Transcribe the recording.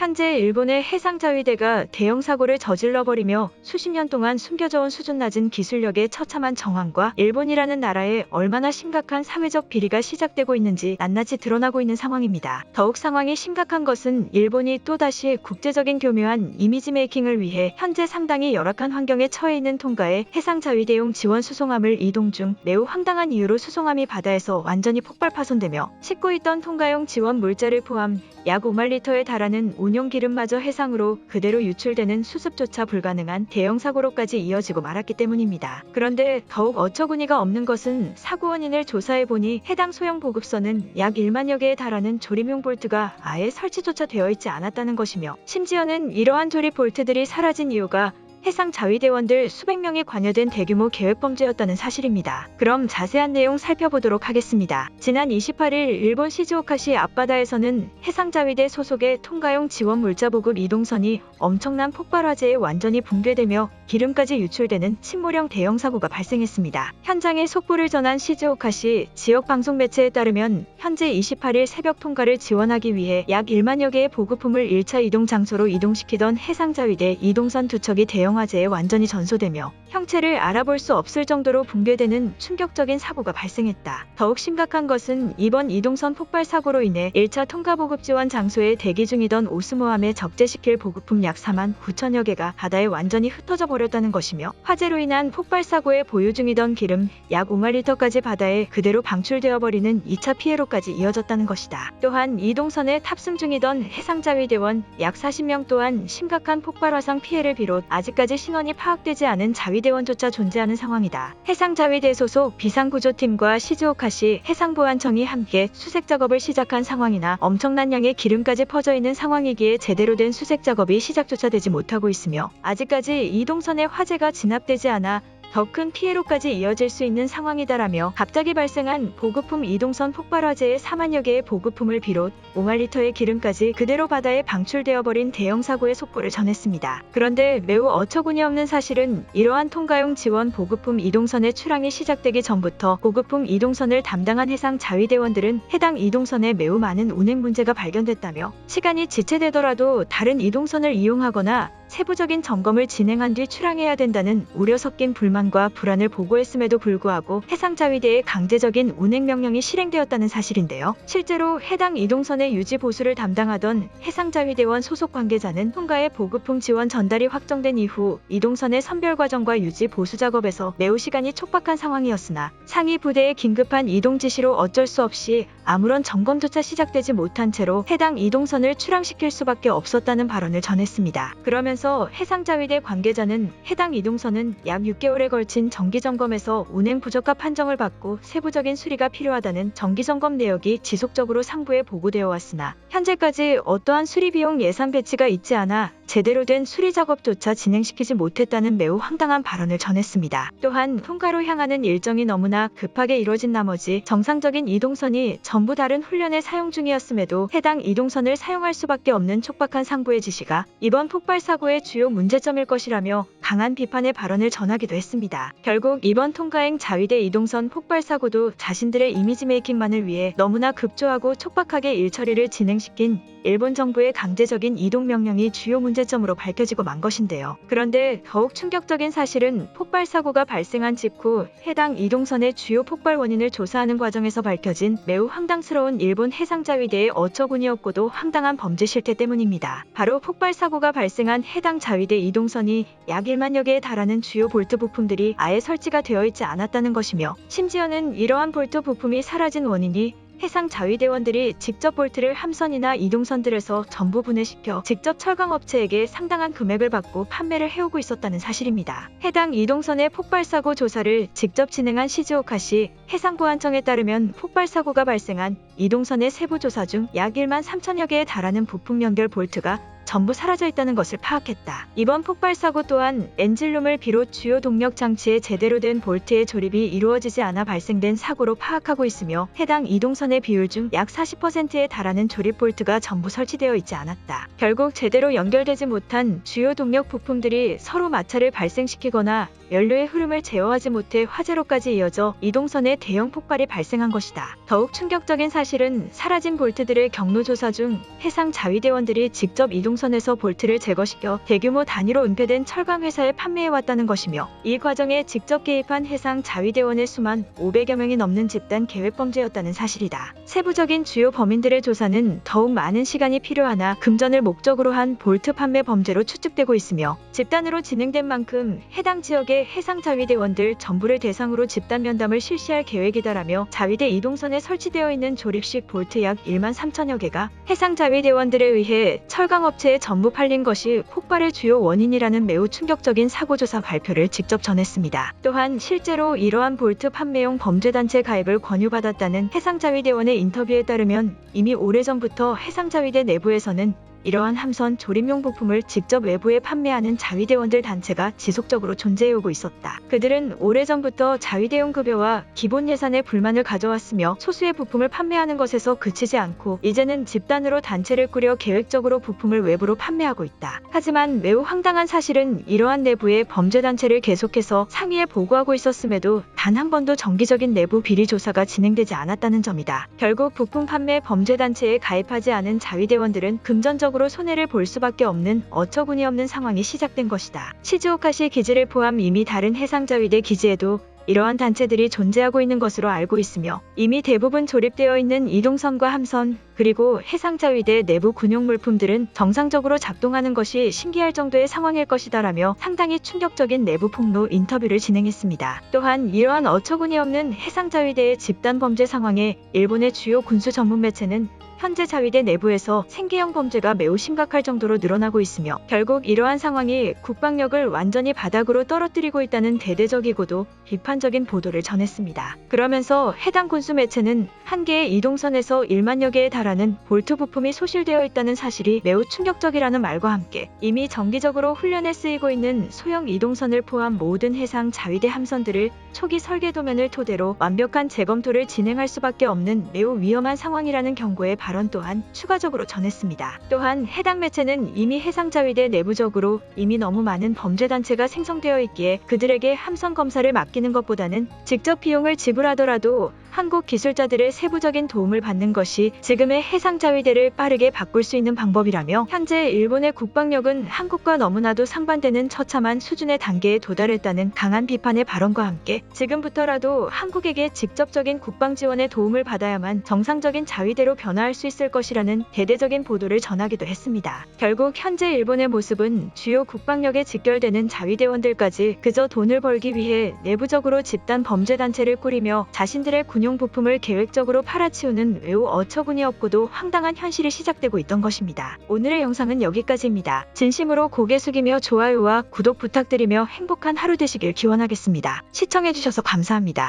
현재 일본의 해상자위대가 대형 사고를 저질러버리며 수십 년 동안 숨겨져온 수준 낮은 기술력의 처참한 정황과 일본이라는 나라의 얼마나 심각한 사회적 비리가 시작되고 있는지 낱낱이 드러나고 있는 상황입니다. 더욱 상황이 심각한 것은 일본이 또다시 국제적인 교묘한 이미지 메이킹을 위해 현재 상당히 열악한 환경에 처해 있는 통가의 해상자위대용 지원 수송함을 이동 중 매우 황당한 이유로 수송함이 바다에서 완전히 폭발 파손되며 싣고 있던 통가용 지원 물자를 포함 약 5만 리터에 달하는 운용 기름마저 해상으로 그대로 유출되는 수습조차 불가능한 대형 사고로까지 이어지고 말았기 때문입니다. 그런데 더욱 어처구니가 없는 것은 사고 원인을 조사해 보니 해당 소형 보급선은 약 1만여 개에 달하는 조립용 볼트가 아예 설치조차 되어 있지 않았다는 것이며 심지어는 이러한 조립 볼트들이 사라진 이유가 해상 자위대원들 수백 명이 관여된 대규모 계획 범죄였다는 사실입니다. 그럼 자세한 내용 살펴보도록 하겠습니다. 지난 28일 일본 시즈오카시 앞바다에서는 해상 자위대 소속의 통가용 지원 물자 보급 이동선이 엄청난 폭발 화재에 완전히 붕괴되며 기름까지 유출되는 침몰형 대형 사고가 발생했습니다. 현장에 속보를 전한 시즈오카시 지역 방송 매체에 따르면 현재 28일 새벽 통과를 지원하기 위해 약 1만여 개의 보급품을 1차 이동 장소로 이동시키던 해상 자위대 이동선 두 척이 대형 화재에 완전히 전소되며 형체를 알아볼 수 없을 정도로 붕괴되는 충격적인 사고가 발생했다. 더욱 심각한 것은 이번 이동선 폭발 사고로 인해 1차 통과 보급 지원 장소에 대기 중이던 오스모함에 적재시킬 보급품 약 4만 9천여 개가 바다에 완전히 흩어져 버렸다는 것이며 화재로 인한 폭발 사고에 보유 중이던 기름 약 5만 리터까지 바다에 그대로 방출되어 버리는 2차 피해로까지 이어졌다는 것이다. 또한 이동선에 탑승 중이던 해상자위대원 약 40명 또한 심각한 폭발 화상 피해를 비롯 아직까지 신원이 파악되지 않은 자위 대원조차 존재하는 상황이다. 해상자위대 소속 비상구조팀과 시즈오카시 해상보안청이 함께 수색 작업을 시작한 상황이나 엄청난 양의 기름까지 퍼져 있는 상황이기에 제대로 된 수색 작업이 시작조차 되지 못하고 있으며 아직까지 이동선에 화재가 진압되지 않아 더 큰 피해로까지 이어질 수 있는 상황이다라며 갑자기 발생한 보급품 이동선 폭발 화재의 4만여 개의 보급품을 비롯 5만 리터의 기름까지 그대로 바다에 방출되어 버린 대형 사고의 속보를 전했습니다. 그런데 매우 어처구니 없는 사실은 이러한 통가용 지원 보급품 이동선의 출항이 시작되기 전부터 보급품 이동선을 담당한 해상 자위대원들은 해당 이동선에 매우 많은 운행 문제가 발견됐다며 시간이 지체되더라도 다른 이동선을 이용하거나 세부적인 점검을 진행한 뒤 출항해야 된다는 우려 섞인 불만과 불안을 보고했음에도 불구하고 해상자위대의 강제적인 운행 명령이 실행되었다는 사실인데요. 실제로 해당 이동선의 유지 보수를 담당하던 해상자위대원 소속 관계자는 통가의 보급품 지원 전달이 확정된 이후 이동선의 선별 과정과 유지 보수 작업에서 매우 시간이 촉박한 상황이었으나 상위 부대의 긴급한 이동 지시로 어쩔 수 없이 아무런 점검조차 시작되지 못한 채로 해당 이동선을 출항시킬 수밖에 없었다는 발언을 전했습니다. 그러면서 해상자위대 관계자는 해당 이동선은 약 6개월에 걸친 정기 점검에서 운행 부적합 판정을 받고 세부적인 수리가 필요하다는 정기 점검 내역이 지속적으로 상부에 보고되어 왔으나 현재까지 어떠한 수리 비용 예산 배치가 있지 않아 제대로 된 수리 작업조차 진행시키지 못했다는 매우 황당한 발언을 전했습니다. 또한 통가로 향하는 일정이 너무나 급하게 이뤄진 나머지 정상적인 이동선이 전부 다른 훈련에 사용 중이었음에도 해당 이동선을 사용할 수밖에 없는 촉박한 상부의 지시가 이번 폭발 사고의 주요 문제점일 것이라며 강한 비판의 발언을 전하기도 했습니다. 결국 이번 통가행 자위대 이동선 폭발 사고도 자신들의 이미지 메이킹만을 위해 너무나 급조하고 촉박하게 일처리를 진행시킨 일본 정부의 강제적인 이동 명령이 주요 문제점으로 밝혀지고 만 것인데요. 그런데 더욱 충격적인 사실은 폭발 사고가 발생한 직후 해당 이동선의 주요 폭발 원인을 조사하는 과정에서 밝혀진 매우 황당스러운 일본 해상자위대의 어처구니 없고도 황당한 범죄 실태 때문입니다. 바로 폭발 사고가 발생한 해당 자위대 이동선이 약 1만 여 개에 달하는 주요 볼트 부품들이 아예 설치가 되어 있지 않았다는 것이며 심지어는 이러한 볼트 부품이 사라진 원인이 해상 자위대원들이 직접 볼트를 함선이나 이동선들에서 전부 분해시켜 직접 철강업체에게 상당한 금액을 받고 판매를 해오고 있었다는 사실입니다. 해당 이동선의 폭발사고 조사를 직접 진행한 시즈오카 시 해상보안청에 따르면 폭발사고가 발생한 이동선의 세부 조사 중 약 1만 3천여 개에 달하는 부품 연결 볼트가 전부 사라져 있다는 것을 파악했다. 이번 폭발 사고 또한 엔진룸을 비롯 주요 동력 장치에 제대로 된 볼트의 조립이 이루어지지 않아 발생된 사고로 파악하고 있으며 해당 이동선의 비율 중 약 40%에 달하는 조립 볼트가 전부 설치되어 있지 않았다. 결국 제대로 연결되지 못한 주요 동력 부품들이 서로 마찰을 발생시키거나 연료의 흐름을 제어하지 못해 화재로까지 이어져 이동선에 대형 폭발이 발생한 것이다. 더욱 충격적인 사실은 사라진 볼트들의 경로 조사 중 해상 자위대원들이 직접 이동선 에서 볼트를 제거시켜 대규모 단위로 은폐된 철강 회사에 판매해왔다는 것이며 이 과정에 직접 개입한 해상 자위대원의 수만 500여 명이 넘는 집단 계획 범죄였다는 사실이다. 세부적인 주요 범인들의 조사는 더욱 많은 시간이 필요하나 금전을 목적으로 한 볼트 판매 범죄로 추측되고 있으며 집단으로 진행된 만큼 해당 지역의 해상 자위대원들 전부를 대상으로 집단 면담을 실시할 계획이다라며 자위대 이동선에 설치되어 있는 조립식 볼트 약 1만 3천여 개가 해상 자위대원들에 의해 철강업체 에 전부 팔린 것이 폭발의 주요 원인이라는 매우 충격적인 사고조사 발표를 직접 전했습니다. 또한 실제로 이러한 볼트 판매용 범죄단체 가입을 권유받았다는 해상자위대원의 인터뷰에 따르면 이미 오래전부터 해상자위대 내부에서는 이러한 함선 조립용 부품을 직접 외부에 판매하는 자위대원들 단체가 지속적으로 존재해오고 있었다. 그들은 오래전부터 자위대용 급여와 기본 예산에 불만을 가져왔으며 소수의 부품을 판매하는 것에서 그치지 않고 이제는 집단으로 단체를 꾸려 계획적으로 부품을 외부로 판매하고 있다. 하지만 매우 황당한 사실은 이러한 내부의 범죄단체를 계속해서 상위에 보고하고 있었음에도 단 한 번도 정기적인 내부 비리 조사가 진행되지 않았다는 점이다. 결국 부품 판매 범죄단체에 가입하지 않은 자위대원들은 금전적으로 손해를 볼 수밖에 없는 어처구니 없는 상황이 시작된 것이다. 시즈오카시 기지를 포함 이미 다른 해상자위대 기지에도 이러한 단체들이 존재하고 있는 것으로 알고 있으며 이미 대부분 조립되어 있는 이동선과 함선 그리고 해상자위대 내부 군용 물품들은 정상적으로 작동하는 것이 신기할 정도의 상황일 것이다라며 상당히 충격적인 내부 폭로 인터뷰를 진행했습니다. 또한 이러한 어처구니 없는 해상자위대의 집단 범죄 상황에 일본의 주요 군수 전문 매체는 현재 자위대 내부에서 생계형 범죄가 매우 심각할 정도로 늘어나고 있으며 결국 이러한 상황이 국방력을 완전히 바닥으로 떨어뜨리고 있다는 대대적이고도 비판적인 보도를 전했습니다. 그러면서 해당 군수 매체는 한 개의 이동선에서 1만여 개에 달하는 볼트 부품이 소실되어 있다는 사실이 매우 충격적이라는 말과 함께 이미 정기적으로 훈련에 쓰이고 있는 소형 이동선을 포함 모든 해상 자위대 함선들을 초기 설계 도면을 토대로 완벽한 재검토를 진행할 수밖에 없는 매우 위험한 상황이라는 경고의 발언 또한 추가적으로 전했습니다. 또한 해당 매체는 이미 해상자위대 내부적으로 이미 너무 많은 범죄단체가 생성되어 있기에 그들에게 함선 검사를 맡기는 것보다는 직접 비용을 지불하더라도 한국 기술자들의 세부적인 도움을 받는 것이 지금의 해상자위대를 빠르게 바꿀 수 있는 방법이라며 현재 일본의 국방력은 한국과 너무나도 상반되는 처참한 수준의 단계에 도달했다는 강한 비판의 발언과 함께 지금부터라도 한국에게 직접적인 국방 지원의 도움을 받아야만 정상적인 자위대로 변화할 수 있을 것이라는 대대적인 보도를 전하기도 했습니다. 결국 현재 일본의 모습은 주요 국방력에 직결되는 자위대원들까지 그저 돈을 벌기 위해 내부적으로 집단 범죄 단체를 꾸리며 자신들의 군용 부품을 계획적으로 팔아치우는 매우 어처구니 없고도 황당한 현실이 시작되고 있던 것입니다. 오늘의 영상은 여기까지입니다. 진심으로 고개 숙이며 좋아요와 구독 부탁드리며 행복한 하루 되시길 기원하겠습니다. 시청해주셔서 감사합니다.